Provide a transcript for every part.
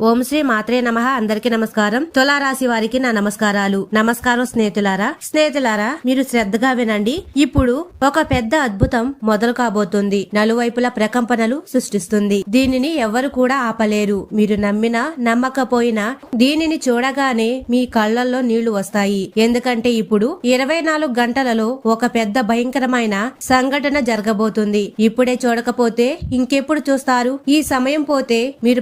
ఓం శ్రీ మాత్రే నమ. అందరికీ నమస్కారం. తులారాశి వారికి నా నమస్కారాలు. నమస్కారం స్నేహితులారా. స్నేహితులారా మీరు శ్రద్ధగా వినండి. ఇప్పుడు ఒక పెద్ద అద్భుతం మొదలు కాబోతుంది. నలువైపుల ప్రకంపనలు సృష్టిస్తుంది. దీనిని ఎవరు కూడా ఆపలేరు. మీరు నమ్మినా నమ్మకపోయినా దీనిని చూడగానే మీ కళ్ళల్లో నీళ్ళు వస్తాయి. ఎందుకంటే ఇప్పుడు ఇరవై నాలుగు గంటలలో ఒక పెద్ద భయంకరమైన సంఘటన జరగబోతుంది. ఇప్పుడే చూడకపోతే ఇంకెప్పుడు చూస్తారు? ఈ సమయం పోతే మీరు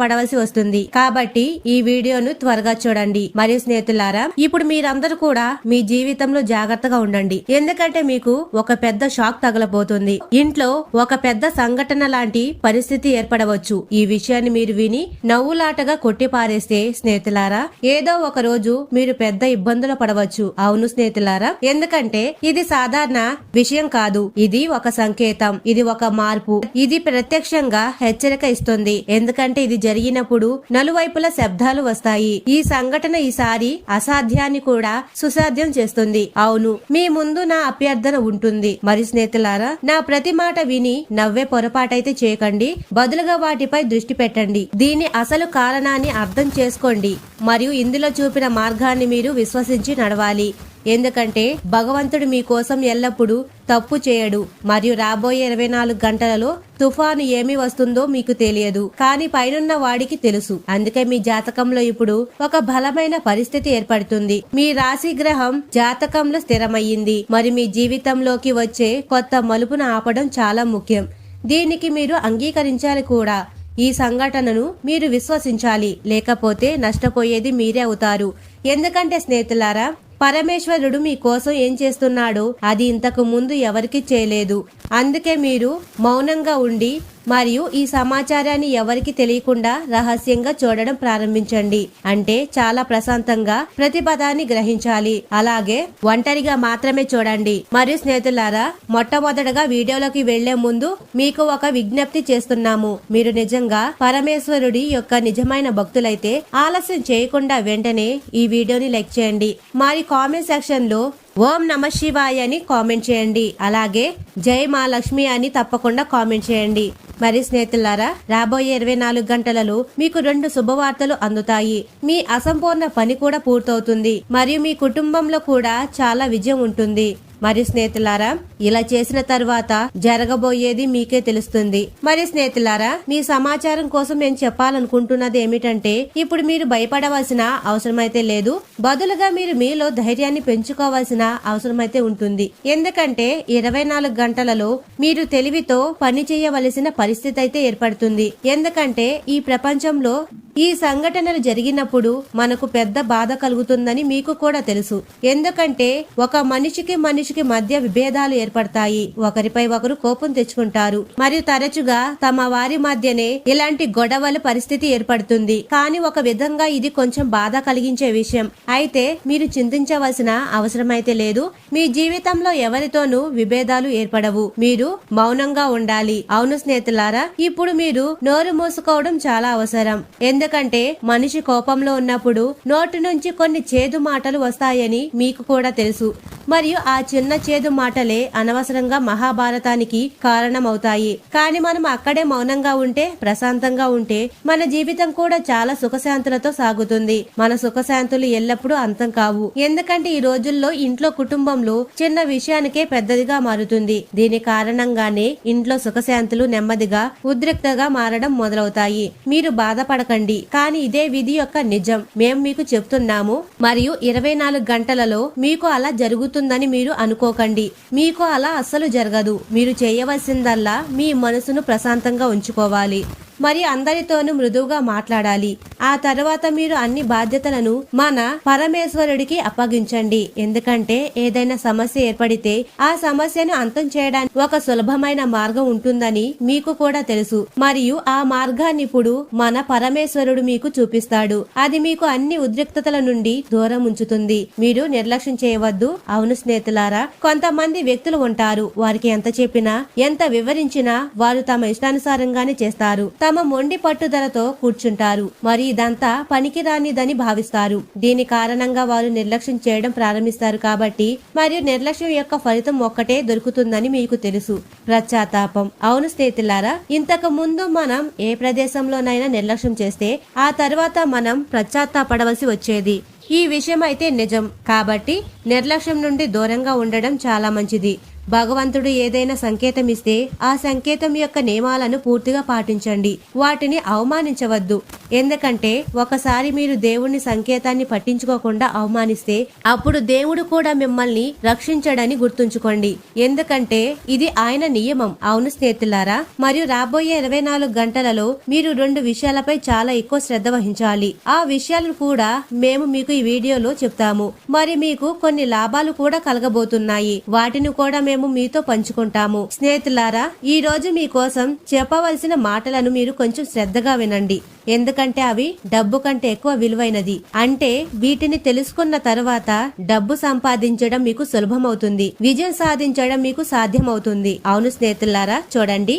పడవలసి వస్తుంది. కాబట్టి ఈ వీడియోను త్వరగా చూడండి. మరియు స్నేహితులారా ఇప్పుడు మీరందరూ కూడా మీ జీవితంలో జాగ్రత్తగా ఉండండి. ఎందుకంటే మీకు ఒక పెద్ద షాక్ తగలబోతుంది. ఇంట్లో ఒక పెద్ద సంఘటన లాంటి పరిస్థితి ఏర్పడవచ్చు. ఈ విషయాన్ని మీరు విని నవ్వులాటగా కొట్టిపారేస్తే స్నేహితులారా ఏదో ఒక రోజు మీరు పెద్ద ఇబ్బందులు పడవచ్చు. అవును స్నేహితులారా ఎందుకంటే ఇది సాధారణ విషయం కాదు. ఇది ఒక సంకేతం. ఇది ఒక మార్పు. ఇది ప్రత్యక్షంగా హెచ్చరిక ఇస్తుంది. ఎందుకంటే ఇది జరిగినప్పుడు నలువైపుల శబ్దాలు వస్తాయి. ఈ సంఘటన ఈసారి అసాధ్యాన్ని కూడా సుసాధ్యం చేస్తుంది. అవును మీ ముందు నా అభ్యర్థన ఉంటుంది. మరి స్నేహితులారా నా ప్రతి మాట విని నవ్వే పొరపాటైతే చేయకండి. బదులుగా వాటిపై దృష్టి పెట్టండి. దీని అసలు కారణాన్ని అర్థం చేసుకోండి. మరియు ఇందులో చూపిన మార్గాన్ని మీరు విశ్వసించి నడవాలి. ఎందుకంటే భగవంతుడు మీకోసం ఎల్లప్పుడూ తప్పు చేయడు మరియు రాబోయే ఇరవై నాలుగు గంటలలో తుఫాను ఏమి వస్తుందో మీకు తెలియదు కానీ పైనున్న వాడికి తెలుసు. అందుకే మీ జాతకంలో ఇప్పుడు ఒక బలమైన పరిస్థితి ఏర్పడుతుంది. మీ రాశి గ్రహం జాతకంలో స్థిరమయ్యింది మరి మీ జీవితంలోకి వచ్చే కొత్త మలుపును ఆపడం చాలా ముఖ్యం. దీనికి మీరు అంగీకరించాలి కూడా. ఈ సంఘటనను మీరు విశ్వసించాలి లేకపోతే నష్టపోయేది మీరే అవుతారు. ఎందుకంటే స్నేహితులారా పరమేశ్వరుడు మీకోసం ఏం చేస్తున్నాడో? అది ఇంతకు ముందు ఎవరికి చేయలేదు. అందుకే మీరు మౌనంగా ఉండి మరియు ఈ సమాచారాన్ని ఎవరికి తెలియకుండా రహస్యంగా చూడడం ప్రారంభించండి. అంటే చాలా ప్రశాంతంగా ప్రతి పదాన్ని గ్రహించాలి. అలాగే ఒంటరిగా మాత్రమే చూడండి. మరియు స్నేహితులారా మొట్టమొదటగా వీడియోలోకి వెళ్ళే ముందు మీకు ఒక విజ్ఞప్తి చేస్తున్నాము. మీరు నిజంగా పరమేశ్వరుడి యొక్క నిజమైన భక్తులైతే ఆలస్యం చేయకుండా వెంటనే ఈ వీడియోని లైక్ చేయండి. మరి కామెంట్ సెక్షన్లో ఓం నమ శివాయ అని కామెంట్ చేయండి. అలాగే జై మా లక్ష్మి అని తప్పకుండా కామెంట్ చేయండి. మరి స్నేహితులారా రాబోయే ఇరవై నాలుగు గంటలలో మీకు రెండు శుభవార్తలు అందుతాయి. మీ అసంపూర్ణ పని కూడా పూర్తవుతుంది. మరియు మీ కుటుంబంలో కూడా చాలా విజయం ఉంటుంది. మరి స్నేహితులారా ఇలా చేసిన తర్వాత జరగబోయేది మీకే తెలుస్తుంది. మరి స్నేహితులారా మీ సమాచారం కోసం నేను చెప్పాలనుకుంటున్నది ఏమిటంటే ఇప్పుడు మీరు భయపడవలసిన అవసరమైతే లేదు. బదులుగా మీరు మీలో ధైర్యాన్ని పెంచుకోవాల్సిన అవసరమైతే ఉంటుంది. ఎందుకంటే ఇరవై నాలుగు గంటలలో మీరు తెలివితో పని చేయవలసిన పరిస్థితి అయితే ఏర్పడుతుంది. ఎందుకంటే ఈ ప్రపంచంలో ఈ సంఘటనలు జరిగినప్పుడు మనకు పెద్ద బాధ కలుగుతుందని మీకు కూడా తెలుసు. ఎందుకంటే ఒక మనిషికి మనిషికి మధ్య విభేదాలు ఏర్పడతాయి. ఒకరిపై ఒకరు కోపం తెచ్చుకుంటారు. మరియు తరచుగా తమ వారి మధ్యనే ఇలాంటి గొడవల పరిస్థితి ఏర్పడుతుంది. కానీ ఒక విధంగా ఇది కొంచెం బాధ కలిగించే విషయం. అయితే మీరు చింతించవలసిన అవసరమైతే లేదు. మీ జీవితంలో ఎవరితోనూ విభేదాలు ఏర్పడవు. మీరు మౌనంగా ఉండాలి. అవును స్నేహితులారా ఇప్పుడు మీరు నోరు మూసుకోవడం చాలా అవసరం. ఎందుకంటే మనిషి కోపంలో ఉన్నప్పుడు నోటి నుంచి కొన్ని చేదు మాటలు వస్తాయని మీకు కూడా తెలుసు. మరియు ఆ చిన్న చేదు మాటలే అనవసరంగా మహాభారతానికి కారణమవుతాయి. కానీ మనం అక్కడే మౌనంగా ఉంటే ప్రశాంతంగా ఉంటే మన జీవితం కూడా చాలా సుఖశాంతులతో సాగుతుంది. మన సుఖశాంతులు ఎల్లప్పుడూ అంతం కావు. ఎందుకంటే ఈ రోజుల్లో ఇంట్లో కుటుంబంలో చిన్న విషయానికే పెద్దదిగా మారుతుంది. దీని కారణంగానే ఇంట్లో సుఖశాంతులు నెమ్మదిగా ఉద్రిక్తగా మారడం మొదలవుతాయి. మీరు బాధపడకండి. కానీ ఇదే విధి యొక్క నిజం. మేము మీకు చెప్తున్నాము మరియు ఇరవై నాలుగు గంటలలో మీకు అలా జరుగుతుందని మీరు అనుకోకండి. మీకు అలా అస్సలు జరగదు. మీరు చేయవలసిందల్లా మీ మనసును ప్రశాంతంగా ఉంచుకోవాలి. మరి అందరితోనూ మృదువుగా మాట్లాడాలి. ఆ తర్వాత మీరు అన్ని బాధ్యతలను మన పరమేశ్వరుడికి అప్పగించండి. ఎందుకంటే ఏదైనా సమస్య ఏర్పడితే ఆ సమస్యను అంతం చేయడానికి ఒక సులభమైన మార్గం ఉంటుందని మీకు కూడా తెలుసు. మరియు ఆ మార్గాన్ని ఇప్పుడు మన పరమేశ్వరుడు మీకు చూపిస్తాడు. అది మీకు అన్ని ఉద్రిక్తతల నుండి దూరం ఉంచుతుంది. మీరు నిర్లక్ష్యం చేయవద్దు. అవును స్నేహితులారా కొంతమంది వ్యక్తులు ఉంటారు. వారికి ఎంత చెప్పినా ఎంత వివరించినా వారు తమ ఇష్టానుసారంగానే చేస్తారు. తమ తమ మొండి పట్టుదలతో కూర్చుంటారు. మరి ఇదంతా పనికిరానిదని భావిస్తారు. దీని కారణంగా వారు నిర్లక్ష్యం చేయడం ప్రారంభిస్తారు కాబట్టి మరియు నిర్లక్ష్యం యొక్క ఫలితం ఒక్కటే దొరుకుతుందని మీకు తెలుసు. ప్రత్యాతాపం. అవును స్నేహితులారా ఇంతకు ముందు మనం ఏ ప్రదేశంలోనైనా నిర్లక్ష్యం చేస్తే ఆ తర్వాత మనం పశ్చాత్తాపడవలసి వచ్చేది. ఈ విషయం అయితే నిజం. కాబట్టి నిర్లక్ష్యం నుండి దూరంగా ఉండడం చాలా మంచిది. భగవంతుడు ఏదైనా సంకేతం ఇస్తే ఆ సంకేతం యొక్క నియమాలను పూర్తిగా పాటించండి. వాటిని అవమానించవద్దు. ఎందుకంటే ఒకసారి మీరు దేవుని సంకేతాన్ని పట్టించుకోకుండా అవమానిస్తే అప్పుడు దేవుడు కూడా మిమ్మల్ని రక్షించడని గుర్తుంచుకోండి. ఎందుకంటే ఇది ఆయన నియమం. అవును స్నేహితులారా మరియు రాబోయే ఇరవై నాలుగు గంటలలో మీరు రెండు విషయాలపై చాలా ఎక్కువ శ్రద్ధ వహించాలి. ఆ విషయాలను కూడా మేము మీకు ఈ వీడియోలో చెప్తాము. మరి మీకు కొన్ని లాభాలు కూడా కలగబోతున్నాయి. వాటిని కూడా మేము మీతో పంచుకుంటాము. స్నేహితులారా ఈ రోజు మీకోసం చెప్పవలసిన మాటలను మీరు కొంచెం శ్రద్ధగా వినండి. ఎందుకంటే అవి డబ్బు కంటే ఎక్కువ విలువైనది. అంటే వీటిని తెలుసుకున్న తర్వాత డబ్బు సంపాదించడం మీకు సులభమవుతుంది. విజయం సాధించడం మీకు సాధ్యమవుతుంది. అవును స్నేహితులారా చూడండి.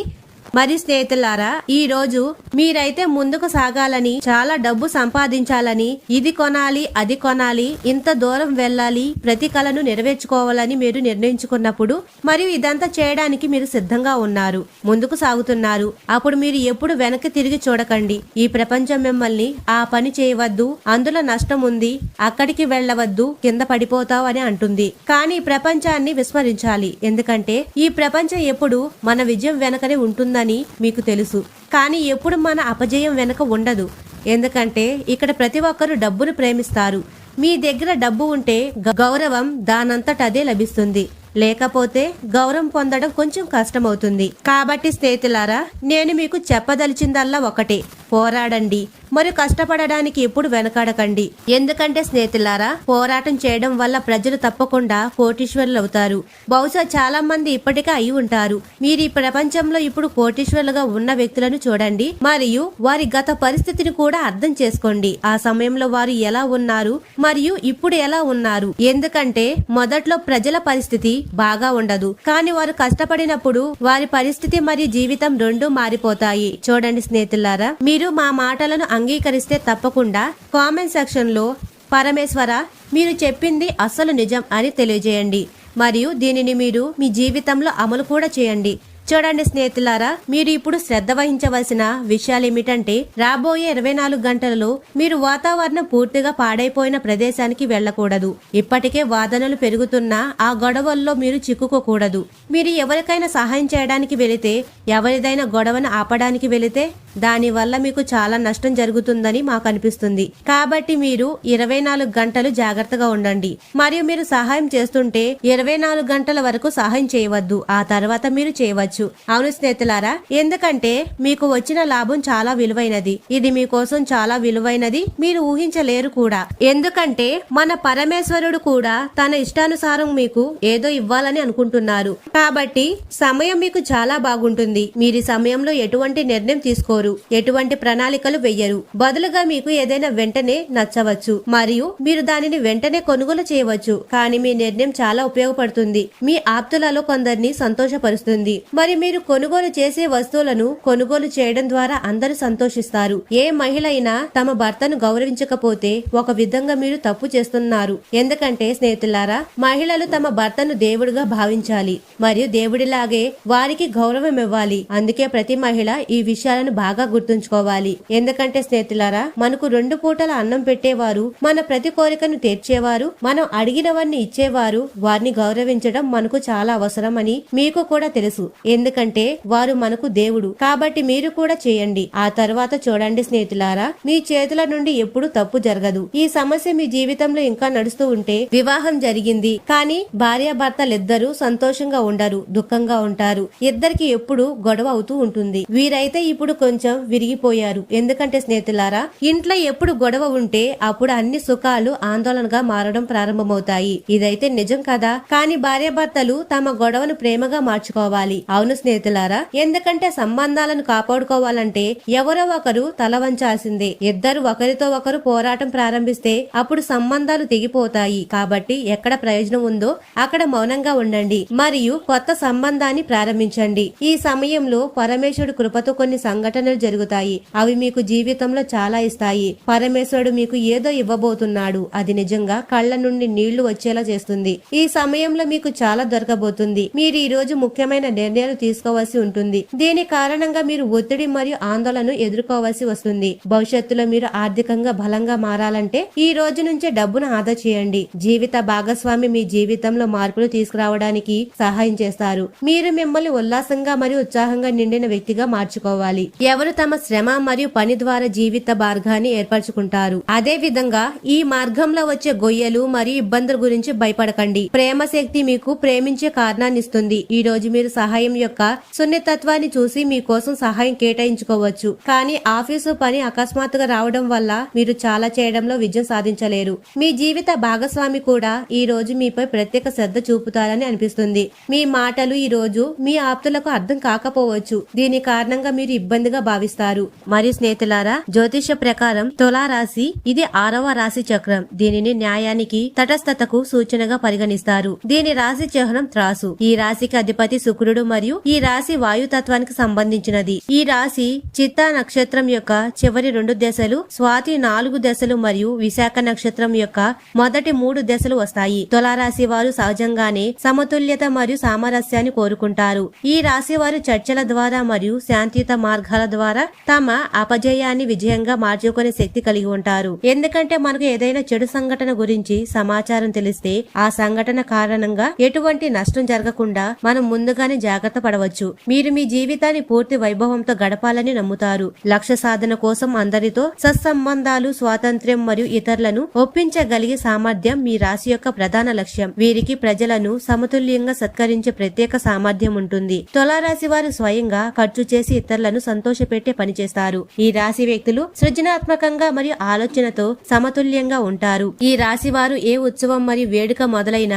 మరి స్నేహితులారా ఈ రోజు మీరైతే ముందుకు సాగాలని చాలా డబ్బు సంపాదించాలని ఇది కొనాలి అది కొనాలి ఇంత దూరం వెళ్ళాలి ప్రతి కళను నెరవేర్చుకోవాలని మీరు నిర్ణయించుకున్నప్పుడు మరియు ఇదంతా చేయడానికి మీరు సిద్ధంగా ఉన్నారు ముందుకు సాగుతున్నారు. అప్పుడు మీరు ఎప్పుడు వెనక్కి తిరిగి చూడకండి. ఈ ప్రపంచం మిమ్మల్ని ఆ పని చేయవద్దు అందులో నష్టం ఉంది అక్కడికి వెళ్ళవద్దు కింద పడిపోతావు అని అంటుంది. కానీ ప్రపంచాన్ని విస్మరించాలి ఎందుకంటే ఈ ప్రపంచం ఎప్పుడు మన విజయం వెనకనే ఉంటుంది ఉంటుందని మీకు తెలుసు. కానీ ఎప్పుడు మన అపజయం వెనక ఉండదు. ఎందుకంటే ఇక్కడ ప్రతి ఒక్కరూ డబ్బును ప్రేమిస్తారు. మీ దగ్గర డబ్బు ఉంటే గౌరవం దానంతట అదే లభిస్తుంది. లేకపోతే గౌరవం పొందడం కొంచెం కష్టమవుతుంది. కాబట్టి స్నేహితులారా నేను మీకు చెప్పదలిచిందల్లా ఒకటే. పోరాడండి. మరి కష్టపడడానికి ఎప్పుడు వెనకాడకండి. ఎందుకంటే స్నేహితులారా పోరాటం చేయడం వల్ల ప్రజలు తప్పకుండా కోటీశ్వరులు అవుతారు బహుశా చాలా మంది ఇప్పటికే అయి ఉంటారు. మీరు ఈ ప్రపంచంలో ఇప్పుడు కోటీశ్వరులుగా ఉన్న వ్యక్తులను చూడండి మరియు వారి గత పరిస్థితిని కూడా అర్థం చేసుకోండి. ఆ సమయంలో వారు ఎలా ఉన్నారు మరియు ఇప్పుడు ఎలా ఉన్నారు. ఎందుకంటే మొదట్లో ప్రజల పరిస్థితి బాగా ఉండదు. కానీ వారు కష్టపడినప్పుడు వారి పరిస్థితి మరియు జీవితం రెండూ మారిపోతాయి. చూడండి స్నేహితులారా మీరు మా మాటలను అంగీకరిస్తే తప్పకుండా కామెంట్ సెక్షన్లో పరమేశ్వర మీరు చెప్పింది అసలు నిజం అని తెలియజేయండి. మరియు దీనిని మీరు మీ జీవితంలో అమలు కూడా చేయండి. చూడండి స్నేహితులారా మీరు ఇప్పుడు శ్రద్ధ వహించవలసిన విషయాలు ఏమిటంటే రాబోయే ఇరవై నాలుగు గంటలలో మీరు వాతావరణం పూర్తిగా పాడైపోయిన ప్రదేశానికి వెళ్ళకూడదు. ఇప్పటికే వాదనలు పెరుగుతున్నా ఆ గొడవల్లో మీరు చిక్కుకోకూడదు. మీరు ఎవరికైనా సహాయం చేయడానికి వెళితే ఎవరిదైనా గొడవను ఆపడానికి వెళితే దానివల్ల మీకు చాలా నష్టం జరుగుతుందని మాకు అనిపిస్తుంది. కాబట్టి మీరు ఇరవై నాలుగు గంటలు జాగ్రత్తగా ఉండండి. మరియు మీరు సహాయం చేస్తుంటే ఇరవై నాలుగు గంటల వరకు సహాయం చేయవద్దు. ఆ తర్వాత మీరు చేయవచ్చు. అవును స్నేహితులారా ఎందుకంటే మీకు వచ్చిన లాభం చాలా విలువైనది. ఇది మీకోసం చాలా విలువైనది. మీరు ఊహించలేరు కూడా. ఎందుకంటే మన పరమేశ్వరుడు కూడా తన ఇష్టానుసారం మీకు ఏదో ఇవ్వాలని అనుకుంటున్నారు. కాబట్టి సమయం మీకు చాలా బాగుంటుంది. మీరు సమయంలో ఎటువంటి నిర్ణయం తీసుకోరు. ఎటువంటి ప్రణాళికలు వెయ్యరు. బదులుగా మీకు ఏదైనా వెంటనే నచ్చవచ్చు. మరియు మీరు దానిని వెంటనే కొనుగోలు చేయవచ్చు. కానీ మీ నిర్ణయం చాలా ఉపయోగపడుతుంది. మీ ఆప్తులలో కొందరిని సంతోషపరుస్తుంది. మరి మీరు కొనుగోలు చేసే వస్తువులను కొనుగోలు చేయడం ద్వారా అందరూ సంతోషిస్తారు. ఏ మహిళ అయినా తమ భర్తను గౌరవించకపోతే ఒక విధంగా మీరు తప్పు చేస్తున్నారు. ఎందుకంటే స్నేహితులారా మహిళలు తమ భర్తను దేవుడిగా భావించాలి. మరియు దేవుడిలాగే వారికి గౌరవం ఇవ్వాలి. అందుకే ప్రతి మహిళ ఈ విషయాలను బాగా గుర్తుంచుకోవాలి. ఎందుకంటే స్నేహితులారా మనకు రెండు పూటల అన్నం పెట్టేవారు మన ప్రతి కోరికను తీర్చేవారు మనం అడిగినవన్నీ ఇచ్చేవారు వారిని గౌరవించడం మనకు చాలా అవసరం అని మీకు కూడా తెలుసు. ఎందుకంటే వారు మనకు దేవుడు. కాబట్టి మీరు కూడా చేయండి. ఆ తర్వాత చూడండి స్నేహితులారా మీ చేతుల నుండి ఎప్పుడు తప్పు జరగదు. ఈ సమస్య మీ జీవితంలో ఇంకా నడుస్తూ ఉంటే వివాహం జరిగింది. కానీ భార్యాభర్తలిద్దరూ సంతోషంగా ఉండరు దుఃఖంగా ఉంటారు. ఇద్దరికి ఎప్పుడు గొడవ అవుతూ ఉంటుంది. వీరైతే ఇప్పుడు కొంచెం విరిగిపోయారు. ఎందుకంటే స్నేహితులారా ఇంట్లో ఎప్పుడు గొడవ ఉంటే అప్పుడు అన్ని సుఖాలు ఆందోళనగా మారడం ప్రారంభమవుతాయి. ఇదైతే నిజం కదా? కానీ భార్యాభర్తలు తమ గొడవను ప్రేమగా మార్చుకోవాలి. అవును స్నేహితులారా ఎందుకంటే సంబంధాలను కాపాడుకోవాలంటే ఎవరో ఒకరు తల వంచాల్సిందే. ఇద్దరు ఒకరితో ఒకరు పోరాటం ప్రారంభిస్తే అప్పుడు సంబంధాలు తెగిపోతాయి. కాబట్టి ఎక్కడ ప్రయోజనం ఉందో అక్కడ మౌనంగా ఉండండి. మరియు కొత్త సంబంధాన్ని ప్రారంభించండి. ఈ సమయంలో పరమేశ్వరుడు కృపతో కొన్ని సంఘటనలు జరుగుతాయి. అవి మీకు జీవితంలో చాలా ఇస్తాయి. పరమేశ్వరుడు మీకు ఏదో ఇవ్వబోతున్నాడు. అది నిజంగా కళ్ళ నుండి నీళ్ళు వచ్చేలా చేస్తుంది. ఈ సమయంలో మీకు చాలా దొరకబోతుంది. మీరు ఈ రోజు ముఖ్యమైన నిర్ణయాలు తీసుకోవాల్సి ఉంటుంది. దీని కారణంగా మీరు ఒత్తిడి మరియు ఆందోళన ఎదుర్కోవాల్సి వస్తుంది. భవిష్యత్తులో మీరు ఆర్థికంగా బలంగా మారాలంటే ఈ రోజు నుంచే డబ్బును ఆదా చేయండి. జీవిత భాగస్వామి మీ జీవితంలో మార్పులు తీసుకురావడానికి సహాయం చేస్తారు. మీరు మిమ్మల్ని ఉల్లాసంగా మరియు ఉత్సాహంగా నిండిన వ్యక్తిగా మార్చుకోవాలి. ఎవరు తమ శ్రమ మరియు పని ద్వారా జీవిత మార్గాన్ని ఏర్పరచుకుంటారు? అదే విధంగా ఈ మార్గంలో వచ్చే గొయ్యలు మరియు ఇబ్బందుల గురించి భయపడకండి. ప్రేమ శక్తి మీకు ప్రేమించే కారణాన్ని ఇస్తుంది. ఈ రోజు మీరు సహాయం యొక్క సున్నితత్వాన్ని చూసి మీకోసం సహాయం కేటాయించుకోవచ్చు. కానీ ఆఫీసు పని అకస్మాత్తుగా రావడం వల్ల మీరు చాలా చేయడంలో విజయం సాధించలేరు. మీ జీవిత భాగస్వామి కూడా ఈ రోజు మీపై ప్రత్యేక శ్రద్ధ చూపుతారని అనిపిస్తుంది. మీ మాటలు ఈ రోజు మీ ఆప్తులకు అర్థం కాకపోవచ్చు. దీని కారణంగా మీరు ఇబ్బందిగా భావిస్తారు. మరియు స్నేహితులారా జ్యోతిష ప్రకారం తులా రాశి ఇది ఆరవ రాశి చక్రం. దీనిని న్యాయానికి తటస్థతకు సూచనగా పరిగణిస్తారు. దీని రాశి చిహ్నం త్రాసు. ఈ రాశికి అధిపతి శుక్రుడు మరియు ఈ రాశి వాయుతత్వానికి సంబంధించినది. ఈ రాశి చిత్తా నక్షత్రం యొక్క చివరి రెండు దశలు స్వాతి నాలుగు దశలు మరియు విశాఖ నక్షత్రం యొక్క మొదటి మూడు దశలు వస్తాయి. తులారాశి వారు సహజంగానే సమతుల్యత మరియు సామరస్యాన్ని కోరుకుంటారు. ఈ రాశి వారు చర్చల ద్వారా మరియు శాంతియుత మార్గాల ద్వారా తమ అపజయాన్ని విజయంగా మార్చుకునే శక్తి కలిగి ఉంటారు. ఎందుకంటే మనకు ఏదైనా చెడు సంఘటన గురించి సమాచారం తెలిస్తే ఆ సంఘటన కారణంగా ఎటువంటి నష్టం జరగకుండా మనం ముందుగానే జాగ్రత్త పడవచ్చు మీరు మీ జీవితాన్ని పూర్తి వైభవంతో గడపాలని నమ్ముతారు. లక్ష్య సాధన కోసం అందరితో సత్సంబంధాలు స్వాతంత్ర్యం మరియు ఇతరులను ఒప్పించగలిగే సామర్థ్యం మీ రాశి యొక్క ప్రధాన లక్ష్యం. వీరికి ప్రజలను సమతుల్యంగా సత్కరించే ప్రత్యేక సామర్థ్యం ఉంటుంది. తులారాశి వారు స్వయంగా ఖర్చు చేసి ఇతరులను సంతోషపెట్టే పని చేస్తారు. ఈ రాశి వ్యక్తులు సృజనాత్మకంగా మరియు ఆలోచనతో సమతుల్యంగా ఉంటారు. ఈ రాశి వారు ఏ ఉత్సవం మరియు వేడుక మొదలైన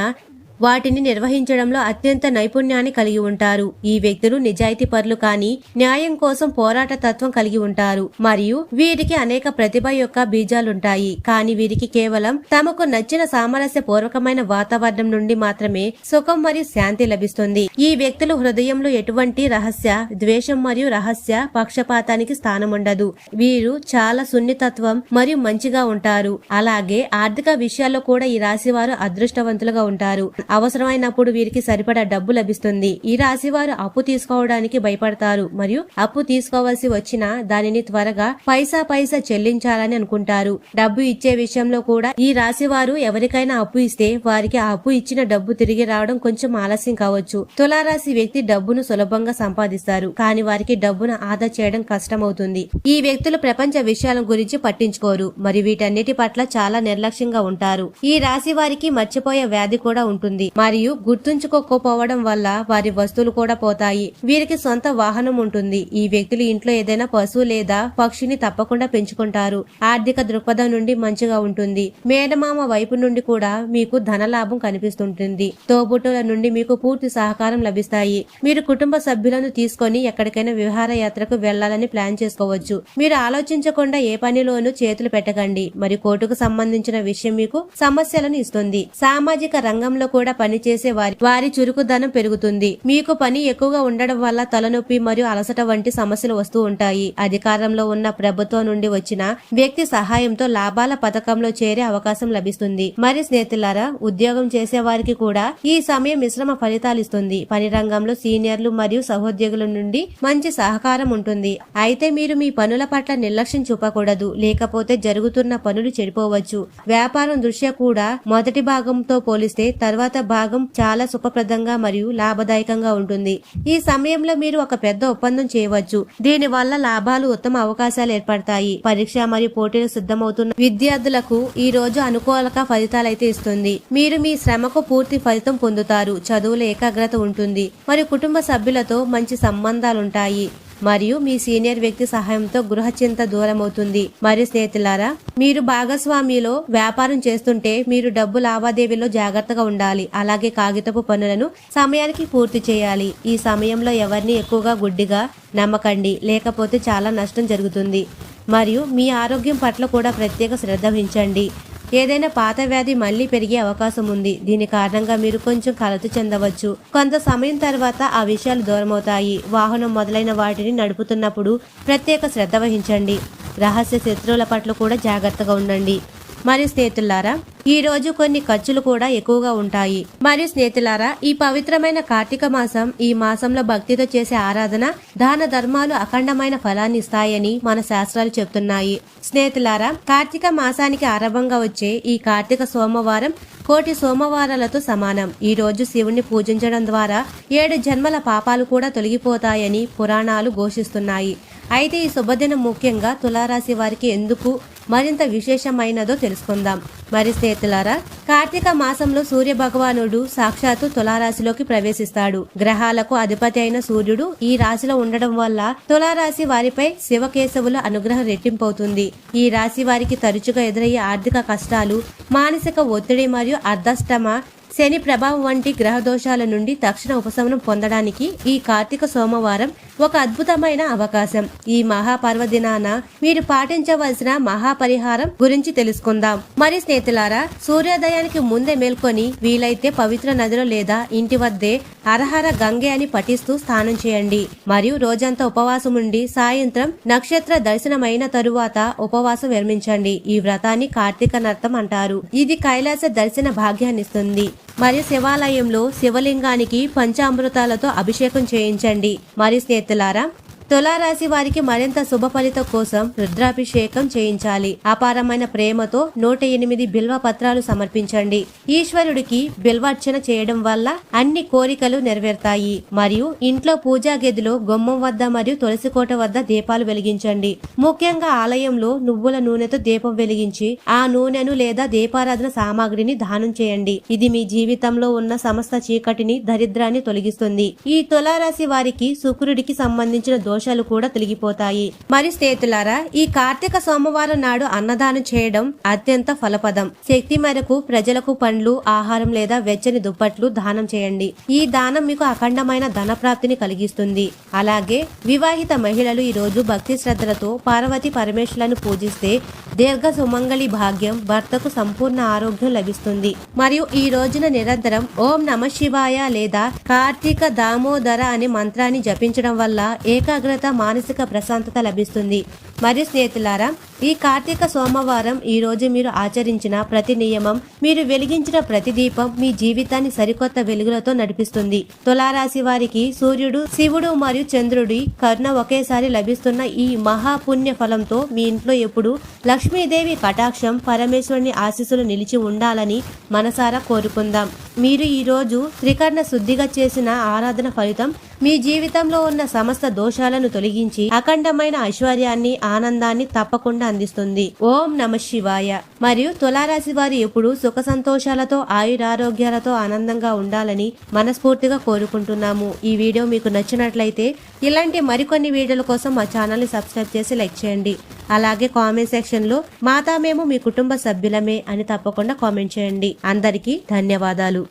వాటిని నిర్వహించడంలో అత్యంత నైపుణ్యాన్ని కలిగి ఉంటారు. ఈ వ్యక్తులు నిజాయితీ పరులు కానీ న్యాయం కోసం పోరాట తత్వం కలిగి ఉంటారు. మరియు వీరికి అనేక ప్రతిభ యొక్క బీజాలుంటాయి. కానీ వీరికి కేవలం తమకు నచ్చిన సామరస్య పూర్వకమైన వాతావరణం నుండి మాత్రమే సుఖం మరియు శాంతి లభిస్తుంది. ఈ వ్యక్తులు హృదయంలో ఎటువంటి రహస్య ద్వేషం మరియు రహస్య పక్షపాతానికి స్థానం ఉండదు వీరు చాలా సున్నితత్వం మరియు మంచిగా ఉంటారు. అలాగే ఆర్థిక విషయాల్లో కూడా ఈ రాశి వారు అదృష్టవంతులుగా ఉంటారు. అవసరమైనప్పుడు వీరికి సరిపడా డబ్బు లభిస్తుంది. ఈ రాశి వారు అప్పు తీసుకోవడానికి భయపడతారు మరియు అప్పు తీసుకోవాల్సి వచ్చినా దానిని త్వరగా పైసా పైసా చెల్లించాలని అనుకుంటారు. డబ్బు ఇచ్చే విషయంలో కూడా ఈ రాశి వారు ఎవరికైనా అప్పు ఇస్తే వారికి ఆ అప్పు ఇచ్చిన డబ్బు తిరిగి రావడం కొంచెం ఆలస్యం కావచ్చు. తులారాశి వ్యక్తి డబ్బును సులభంగా సంపాదిస్తారు. కానీ వారికి డబ్బును ఆదా చేయడం కష్టమవుతుంది. ఈ వ్యక్తులు ప్రపంచ విషయాల గురించి పట్టించుకోరు. మరియు వీటన్నిటి పట్ల చాలా నిర్లక్ష్యంగా ఉంటారు. ఈ రాశి వారికి మర్చిపోయే వ్యాధి కూడా ఉంటుంది. మరియు గుర్తుంచుకోకపోవడం వల్ల వారి వస్తువులు కూడా పోతాయి. వీరికి సొంత వాహనం ఉంటుంది. ఈ వ్యక్తులు ఇంట్లో ఏదైనా పశువు లేదా పక్షిని తప్పకుండా పెంచుకుంటారు. ఆర్థిక దృక్పథం నుండి మంచిగా ఉంటుంది. మేడమామ వైపు నుండి కూడా మీకు ధన లాభం కనిపిస్తుంటుంది. తోబుట్టుల నుండి మీకు పూర్తి సహకారం లభిస్తాయి. మీరు కుటుంబ సభ్యులను తీసుకొని ఎక్కడికైనా విహారయాత్రకు వెళ్ళాలని ప్లాన్ చేసుకోవచ్చు. మీరు ఆలోచించకుండా ఏ పనిలోనూ చేతులు పెట్టకండి. మరి కోర్టుకు సంబంధించిన విషయం మీకు సమస్యలను ఇస్తుంది. సామాజిక రంగంలో కూడా పనిచేసే వారి వారి చురుకుదనం పెరుగుతుంది. మీకు పని ఎక్కువగా ఉండడం వల్ల తలనొప్పి మరియు అలసట వంటి సమస్యలు వస్తూ ఉంటాయి. అధికారంలో ఉన్న ప్రభుత్వం నుండి వచ్చిన వ్యక్తి సహాయంతో లాభాల పథకంలో చేరే అవకాశం లభిస్తుంది. మరి స్నేహితులారా ఉద్యోగం చేసే వారికి కూడా ఈ సమయం మిశ్రమ ఫలితాలు ఇస్తుంది. పని రంగంలో సీనియర్లు మరియు సహోద్యోగుల నుండి మంచి సహకారం ఉంటుంది. అయితే మీరు మీ పనుల పట్ల నిర్లక్ష్యం చూపకూడదు. లేకపోతే జరుగుతున్న పనులు చెడిపోవచ్చు. వ్యాపారం దృష్ట్యా కూడా మొదటి భాగంతో పోలిస్తే తర్వాత భాగం చాలా సుఖప్రదంగా మరియు లాభదాయకంగా ఉంటుంది. ఈ సమయంలో మీరు ఒక పెద్ద ఒప్పందం చేయవచ్చు. దీని వల్ల లాభాలు ఉత్తమ అవకాశాలు ఏర్పడతాయి. పరీక్ష మరియు పోటీలు సిద్ధమవుతున్న విద్యార్థులకు ఈ రోజు అనుకూలక ఫలితాలైతే ఇస్తుంది. మీరు మీ శ్రమకు పూర్తి ఫలితం పొందుతారు. చదువుల ఏకాగ్రత ఉంటుంది. మరియు కుటుంబ సభ్యులతో మంచి సంబంధాలుంటాయి. మరియు మీ సీనియర్ వ్యక్తి సహాయంతో గృహ చింత దూరమవుతుంది. మరియు స్నేహితులారా మీరు భాగస్వామిలో వ్యాపారం చేస్తుంటే మీరు డబ్బు లావాదేవీలో జాగ్రత్తగా ఉండాలి. అలాగే కాగితపు పనులను సమయానికి పూర్తి చేయాలి. ఈ సమయంలో ఎవరిని ఎక్కువగా గుడ్డిగా నమ్మకండి. లేకపోతే చాలా నష్టం జరుగుతుంది. మరియు మీ ఆరోగ్యం పట్ల కూడా ప్రత్యేక శ్రద్ధ వహించండి. ఏదైనా పాత వ్యాధి మళ్ళీ పెరిగే అవకాశం ఉంది. దీని కారణంగా మీరు కొంచెం కలత చెందవచ్చు. కొంత సమయం తర్వాత ఆ విషయాలు దూరమవుతాయి. వాహనం మొదలైన వాటిని నడుపుతున్నప్పుడు ప్రత్యేక శ్రద్ధ వహించండి. రహస్య శత్రువుల పట్ల కూడా జాగ్రత్తగా ఉండండి. మరియు స్నేహితులారా ఈ రోజు కొన్ని ఖర్చులు కూడా ఎక్కువగా ఉంటాయి. మరియు స్నేహితులారా ఈ పవిత్రమైన కార్తీక మాసం ఈ మాసంలో భక్తితో చేసే ఆరాధన దాన ధర్మాలు అఖండమైన ఫలాన్ని ఇస్తాయని మన శాస్త్రాలు చెప్తున్నాయి. స్నేహితులారా కార్తీక మాసానికి ఆరంభంగా వచ్చే ఈ కార్తీక సోమవారం కోటి సోమవారాలతో సమానం. ఈ రోజు శివుణ్ణి పూజించడం ద్వారా ఏడు జన్మల పాపాలు కూడా తొలగిపోతాయని పురాణాలు ఘోషిస్తున్నాయి. అయితే ఈ శుభదినం ముఖ్యంగా తులారాశి వారికి ఎందుకు మరింత విశేషమైనదో తెలుసుకుందాం. మరి స్నేహితులారా కార్తీక మాసంలో సూర్య భగవానుడు సాక్షాత్తు తులారాశిలోకి ప్రవేశిస్తాడు. గ్రహాలకు అధిపతి అయిన సూర్యుడు ఈ రాశిలో ఉండడం వల్ల తులారాశి వారిపై శివకేశవుల అనుగ్రహం రెట్టింపవుతుంది. ఈ రాశి వారికి తరచుగా ఎదురయ్యే ఆర్థిక కష్టాలు మానసిక ఒత్తిడి మరియు అర్ధష్టమ శని ప్రభావం వంటి గ్రహ దోషాల నుండి తక్షణ ఉపశమనం పొందడానికి ఈ కార్తీక సోమవారం ఒక అద్భుతమైన అవకాశం. ఈ మహాపర్వదినాన మీరు పాటించవలసిన మహాపరిహారం గురించి తెలుసుకుందాం. మరి స్నేహితులారా సూర్యోదయానికి ముందే మేల్కొని వీలైతే పవిత్ర నదిలో లేదా ఇంటి వద్దే అరహర గంగే అని పఠిస్తూ స్నానం చేయండి. మరియు రోజంతా ఉపవాసం ఉండి సాయంత్రం నక్షత్ర దర్శనమైన తరువాత ఉపవాసం విరమించండి ఈ వ్రతాన్ని కార్తీక నర్తం అంటారు. ఇది కైలాస దర్శన భాగ్యాన్నిస్తుంది మరియు శివాలయంలో శివలింగానికి పంచామృతాలతో అభిషేకం చేయించండి. మరి స్నేహితు స్నేహితులారా తులారాశి వారికి మరింత శుభ ఫలితం కోసం రుద్రాభిషేకం చేయించాలి. అపారమైన ప్రేమతో నూట ఎనిమిది బిల్వ పత్రాలు సమర్పించండి. ఈశ్వరుడికి బిల్వార్చన చేయడం వల్ల అన్ని కోరికలు నెరవేరుతాయి. మరియు ఇంట్లో పూజా గదిలో గుమ్మం వద్ద మరియు తులసి కోట వద్ద దీపాలు వెలిగించండి. ముఖ్యంగా ఆలయంలో నువ్వుల నూనెతో దీపం వెలిగించి ఆ నూనెను లేదా దీపారాధన సామాగ్రిని దానం చేయండి. ఇది మీ జీవితంలో ఉన్న సమస్త చీకటిని దరిద్రాన్ని తొలగిస్తుంది. ఈ తులారాశి వారికి శుక్రుడికి సంబంధించిన దోష దోషాలు కూడా తొలగిపోతాయి. మరి స్నేహితులారా ఈ కార్తీక సోమవారం నాడు అన్నదానం చేయడం అత్యంత ఫలపదం. శక్తి మేరకు ప్రజలకు పండ్లు ఆహారం లేదా వెచ్చని దుప్పట్లు దానం చేయండి. ఈ దానం మీకు అఖండమైన ధన ప్రాప్తిని కలిగిస్తుంది. అలాగే వివాహిత మహిళలు ఈ రోజు భక్తి శ్రద్ధలతో పార్వతి పరమేశ్వరులను పూజిస్తే దీర్ఘ సుమంగళి భాగ్యం భర్తకు సంపూర్ణ ఆరోగ్యం లభిస్తుంది. మరియు ఈ రోజున నిరంతరం ఓం నమ శివాయ లేదా కార్తీక దామోదర అనే మంత్రాన్ని జపించడం వల్ల ఏకాగ్రత మానసిక ప్రశాంతత లభిస్తుంది. మరియు స్నేహితులారా ఈ కార్తీక సోమవారం ఈ రోజు మీరు ఆచరించిన ప్రతి నియమం మీరు వెలిగించిన ప్రతి దీపం మీ జీవితాన్ని సరికొత్త వెలుగులతో నడిపిస్తుంది. తులారాశి వారికి సూర్యుడు శివుడు మరియు చంద్రుడి కరుణ ఒకేసారి లభిస్తున్న ఈ మహాపుణ్య ఫలంతో మీ ఇంట్లో ఎప్పుడు లక్ష్మీదేవి కటాక్షం పరమేశ్వరుని ఆశీస్సులు నిలిచి ఉండాలని మనసారా కోరుకుందాం. మీరు ఈ రోజు త్రికర్ణ శుద్ధిగా చేసిన ఆరాధన ఫలితం మీ జీవితంలో ఉన్న సమస్త దోషాలను తొలగించి అఖండమైన ఐశ్వర్యాన్ని ఆనందాన్ని తప్పకుండా అందిస్తుంది. ఓం నమ శివాయ. మరియు తులారాశి వారు ఎప్పుడు సుఖ సంతోషాలతో ఆయురారోగ్యాలతో ఆనందంగా ఉండాలని మనస్ఫూర్తిగా కోరుకుంటున్నాము. ఈ వీడియో మీకు నచ్చినట్లయితే ఇలాంటి మరికొన్ని వీడియోల కోసం మా ఛానల్ని సబ్స్క్రైబ్ చేసి లైక్ చేయండి. అలాగే కామెంట్ సెక్షన్లో మాతా మేము మీ కుటుంబ సభ్యులమే అని తప్పకుండా కామెంట్ చేయండి. అందరికీ ధన్యవాదాలు.